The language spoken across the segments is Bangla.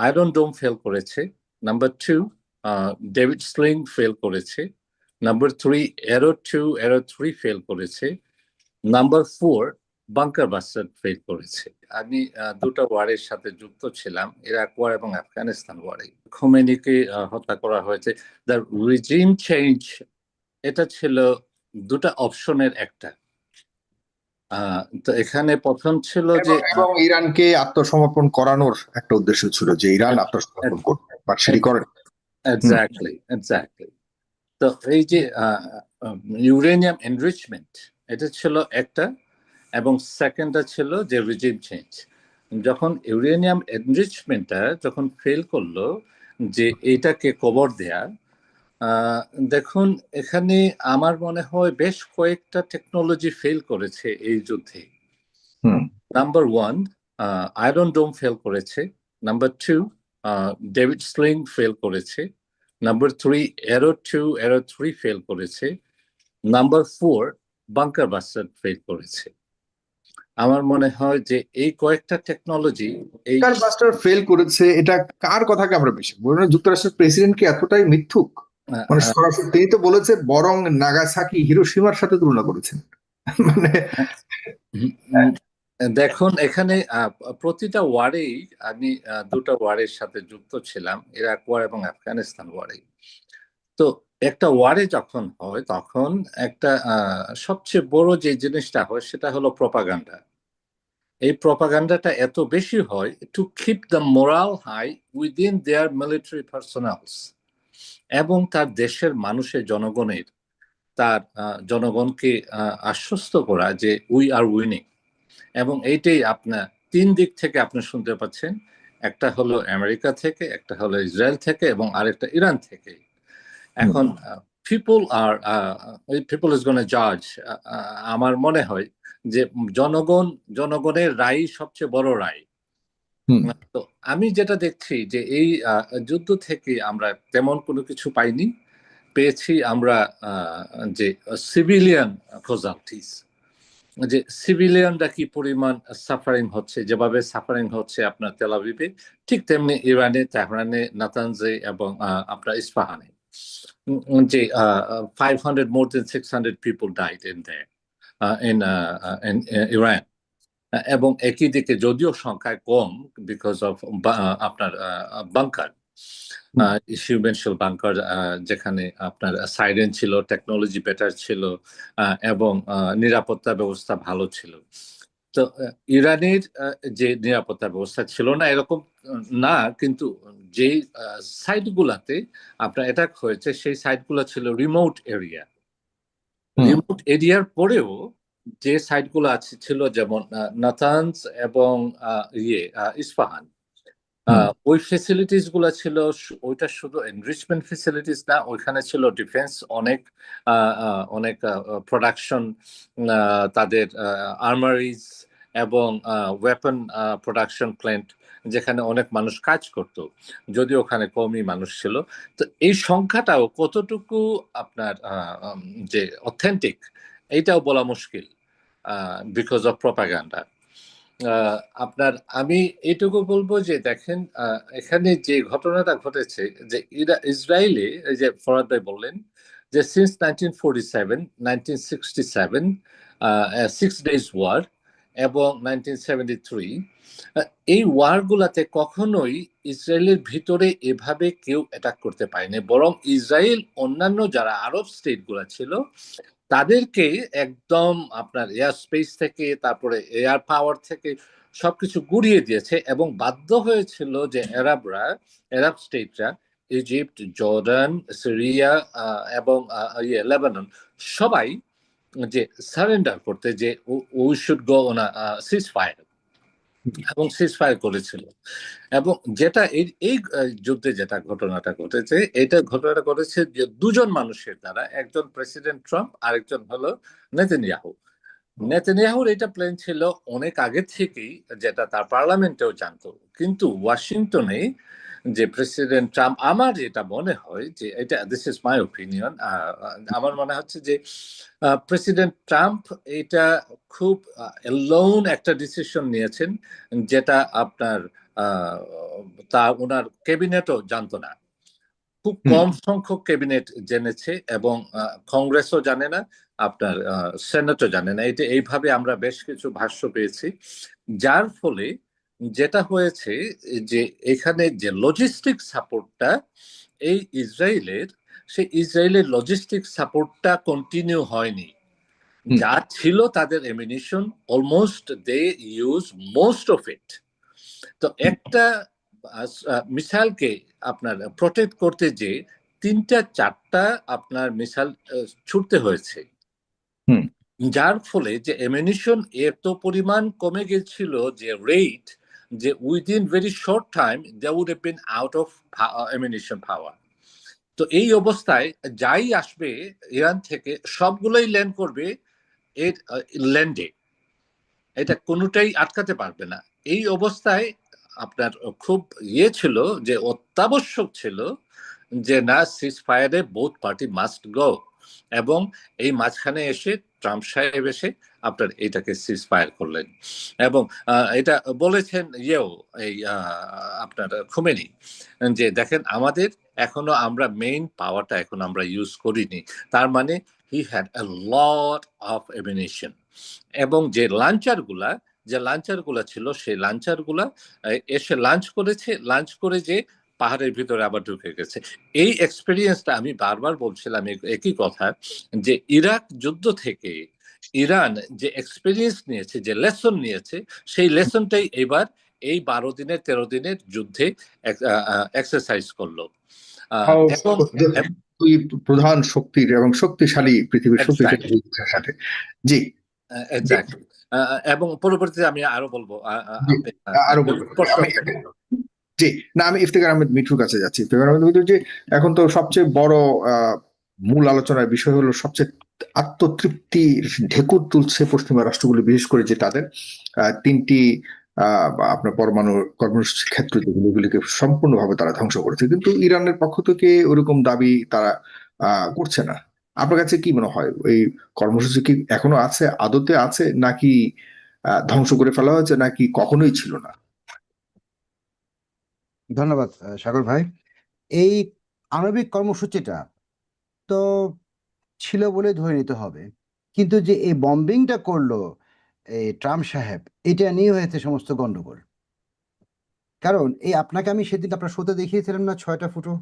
আয়রন ডোম ফেল করেছে number two David Sling fail করেছে number three Arrow two Arrow three fail করেছে number four bunker buster fail করেছে আমি আহ, দুটো ওয়ারের সাথে যুক্ত ছিলাম। ইরাক ওয়ার এবং আফগানিস্তান ওয়ারে। খোমেনিকে হত্যা করা হয়েছে। দ্য রিজিম চেঞ্জ এটা ছিল দুটা অপশনের একটা। তো এখানে প্রথম ছিল যে এবং- ইরানকে আত্মসমর্পণ করানোর একটা উদ্দেশ্য ছিল যে ইরান আত্মসমর্পণ করবে বাট সেটি করেন। এক্স্যাক্টলি এক্স্যাক্টলি তো এই যে ইউরেনিয়াম এনরিচমেন্ট এটা ছিল একটা এবং সেকেন্ডটা ছিল যে রিজিম চেঞ্জ যখন ইউরেনিয়াম এনরিচমেন্টটা যখন ফেল করল যে এটাকে কবর দেয়া দেখুন এখানে আমার মনে হয় বেশ কয়েকটা টেকনোলজি ফেল করেছে এই যুদ্ধে। হুম। Number one Iron Dome fail করেছে। Number two David Sling fail করেছে। Number three Arrow two Arrow three fail করেছে। Number four bunker buster fail করেছে। আমার মনে হয় যে এই কয়েকটা টেকনোলজি এই বাস্টার ফেল করেছে এটা কার কথাকে আমরা বেশি যুক্তরাষ্ট্রের প্রেসিডেন্ট কি এতটাই মিথ্যুক? মানে সরাসরি তিনি তো বলেছে বরং নাগাসাকি হিরোশিমার সাথে তুলনা করেছেন। মানে দেখুন এখানে প্রতিটা ওয়ারেই আমি দুটো ওয়ারের সাথে যুক্ত ছিলাম ইরাক ওয়ার এবং আফগানিস্তান ওয়ারে তো একটা ওয়ারে যখন হয় তখন একটা আহ, সবচেয়ে বড় যে জিনিসটা হয় সেটা হলো প্রপাগান্ডা। এই প্রপাগান্ডাটা এত বেশি হয় to keep the moral high within their military personals এবং তার দেশের মানুষের জনগণের তার জনগণকে আহ, আশ্বস্ত করা যে উই আর উইনিং এবং এইটাই আপনার তিন দিক থেকে আপনি শুনতে পাচ্ছেন। একটা হলো আমেরিকা থেকে একটা হলো ইসরায়েল থেকে এবং আরেকটা ইরান থেকে। এখন পিপল আর পিপল ইজ গোনা জাজ আমার মনে হয় যে জনগণ জনগণের রায় সবচেয়ে বড় রায়। তো আমি যেটা দেখছি যে এই যুদ্ধ থেকে আমরা তেমন কোনো কিছু পাইনি। পেয়েছি আমরা যে সিভিলিয়ান ফোজালটিস যে সিভিলিয়ানরা কি পরিমাণ সাফারিং হচ্ছে, যেভাবে সাফারিং হচ্ছে আপনার তেলাবিবে ঠিক তেমনি ইরানে, তেহরানে, নাতানজে এবং আপনার ইস্পাহানে। যে five hundred more then six hundred people died in the in Iran এবং একই দিকে যদিও সংখ্যায় কম বিকজ অফ আপনার বাংকার ইস্যুবেনশিয়াল বাংকার যেখানে আপনার সাইরেন ছিল টেকনোলজি বেটার ছিল এবং নিরাপত্তা ব্যবস্থা ভালো ছিল। তো ইরানের যে নিরাপত্তা ব্যবস্থা ছিল না এরকম না কিন্তু যে সাইটগুলাতে আপনার অ্যাটাক হয়েছে সেই সাইটগুলো ছিল রিমোট এরিয়া রিমোট এরিয়ার পরেও যে সাইটগুলো আছে ছিল যেমন নাথানস এবং ইয়ে ইস্পাহান। ওই ফেসিলিটিসগুলো ছিল ওইটা শুধু এনরিচমেন্ট ফেসিলিটিস না ওইখানে ছিল ডিফেন্স অনেক অনেক প্রোডাকশন তাদের আর্মারিজ এবং ওয়েপন প্রোডাকশন প্ল্যান্ট যেখানে অনেক মানুষ কাজ করত যদি ওখানে কমই মানুষ ছিল। তো এই সংখ্যাটাও কতটুকু আপনার যে অথেন্টিক এইটাও বলা মুশকিল বিকজ অফ প্রপাগান্ডা আপনার, আমি এইটুকু বলব যে দেখেন এখানে যে ঘটনাটা ঘটেছে, যে ইরা- ইসরায়েলে যে ফরাদ ভাই বললেন, যে since nineteen forty seven nineteen six days war এবং নাইনটিন সেভেন্টি থ্রি এই ওয়ারগুলাতে কখনোই ইসরায়েলের ভিতরে এভাবে কেউ অ্যাটাক করতে পারেনি। বরং ইসরায়েল অন্যান্য যারা আরব স্টেটগুলো ছিল তাদেরকে একদম আপনার এয়ার স্পেস থেকে, তারপরে এয়ার পাওয়ার থেকে সবকিছু গুড়িয়ে দিয়েছে এবং বাধ্য হয়েছিল যে এরাবরা এরাব স্টেটরা ইজিপ্ট জর্ডান সিরিয়া এবং ইয়ে লেবানন সবাই যে সারেন্ডার করতে যে we should go on cease fire এবং সিজ ফায়ার করেছিল। এবং যেটা এই যুদ্ধে যেটা ঘটনাটা ঘটেছে, এটা ঘটনাটা ঘটেছে যে দুজন মানুষের দ্বারা, একজন প্রেসিডেন্ট ট্রাম্প, আরেকজন হলো নেতেনিয়াহু। নেতেনিয়াহুর এটা প্ল্যান ছিল অনেক আগে থেকেই, যেটা তার পার্লামেন্টেও জানতো। কিন্তু ওয়াশিংটনে যে প্রেসিডেন্ট ট্রাম্প আমার যেটা মনে হয় যে এটা দিস ইজ মাই ওপিনিয়ন আমার মনে হচ্ছে যে প্রেসিডেন্ট ট্রাম্প এটা খুব লোন একটা ডিসিশন নিয়েছেন যেটা আপনার আহ, তা ওনার ক্যাবিনেটও জানতো না। খুব কম সংখ্যক ক্যাবিনেট জেনেছে এবং কংগ্রেসও জানে না আপনার সেনেটও জানে না। এটা এইভাবে আমরা বেশ কিছু ভাষ্য পেয়েছি। যার ফলে যেটা হয়েছে যে এখানে যে লজিস্টিক সাপোর্টটা এই ইসরায়েলের সেই ইসরায়েলের লজিস্টিক সাপোর্টটা কন্টিনিউ হয়নি। যা ছিল তাদের ammunition almost they use most of it তো একটা মিসাইলকে আপনার প্রোটেক্ট করতে যে তিনটা চারটা আপনার মিসাইল ছুটতে হয়েছে। যার ফলে যে এমিনিশন এত পরিমাণ কমে গেছিল যে রেট যে within very short time they would have been out of ammunition power তো এই অবস্থায় যাই আসবে ইরান থেকে, সবগুলোই ল্যান্ড করবে এর ল্যান্ডে এটা কোনোটাই আটকাতে পারবে না। এই অবস্থায় আপনার খুব ইয়ে ছিল, যে অত্যাবশ্যক ছিল যে না সিজ ফায়ারে বোথ পার্টি মাস্ট গো এবং এই মাঝখানে এসে ট্রাম্প সাহেব এসে আপনার এইটাকে সিজ ফায়ার করলেন। এবং এটা বলেছেন ইয়েও, এই আপনার খুমেনি, যে দেখেন আমাদের এখনও আমরা মেইন পাওয়ারটা এখন আমরা ইউজ করিনি। তার মানে he had a lot of ammunition এবং যে লাঞ্চারগুলা যে লাঞ্চারগুলা ছিল, সেই লাঞ্চারগুলা এসে লাঞ্চ করেছে লাঞ্চ করে যে পাহাড়ের ভিতরে আবার ঢুকে গেছে। এই এক্সপিরিয়েন্সটা আমি বারবার বলছিলাম একই কথা যে ইরাক যুদ্ধ থেকে ইরান যে এক্সপিরিয়েন্স নিয়েছে যে লেসন নিয়েছে সেই লেসনটাই এবার এই বারো দিনের তেরো দিনের যুদ্ধে এক্সারসাইজ করল। প্রধান শক্তির এবং শক্তিশালী পৃথিবীর শক্তিশালী সাথে। জি। এবং পরবর্তীতে আমি আরও বলব আরও বলব। জি, না, আমি ইফতেখার আহমেদ মিঠুর কাছে যাচ্ছি। ইফতেখার আহমেদ মিঠু যে এখন তো সবচেয়ে বড় মূল আলোচনার বিষয় হলো সবচেয়ে আত্মতৃপ্তির ঢেকুর তুলছে পশ্চিমা রাষ্ট্রগুলি, বিশেষ করে যে তাদের তিনটি আপনার পরমাণু কর্মসূচি ক্ষেত্র যেগুলো, এগুলিকে সম্পূর্ণভাবে তারা ধ্বংস করেছে। কিন্তু ইরানের পক্ষ থেকে ওরকম দাবি তারা করছে না। আপনার কাছে কি মনে হয়? এই কর্মসূচি কি এখনও আছে, আদতে আছে, নাকি ধ্বংস করে ফেলা হয়েছে, নাকি কখনোই ছিল না? ধন্যবাদ সাগর ভাই। এই আণবিক কর্মসূচিটা তো ছিল বলে ধরে নিতে হবে। কিন্তু যে এই বম্বিংটা করল এই ট্রাম্প সাহেব এটা নিয়ে হয়েছে সমস্ত গন্ডগোল। কারণ এই আপনাকে আমি সেদিন আপনার শোতে দেখিয়েছিলাম না ছয়টা ফুটো?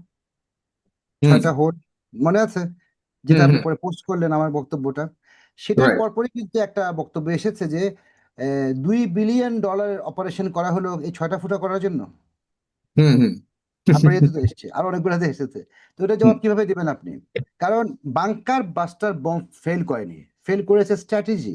ছয়টা হোল মনে আছে? যেটা আপনি পরে পোস্ট করলেন আমার বক্তব্যটা। সেটার. পরপরই কিন্তু একটা বক্তব্য এসেছে যে দুই বিলিয়ন ডলারের অপারেশন করা হলো এই ছয়টা ফুটা করার জন্য। হুম হুম। আপনার এতে তো এসছে আর অনেকগুলোতে এসেছে। তো এটা জবাব কীভাবে দিবেন আপনি? কারণ বাংকার বাস্টার বম্ব ফেল করেনি ফেল করেছে স্ট্র্যাটেজি।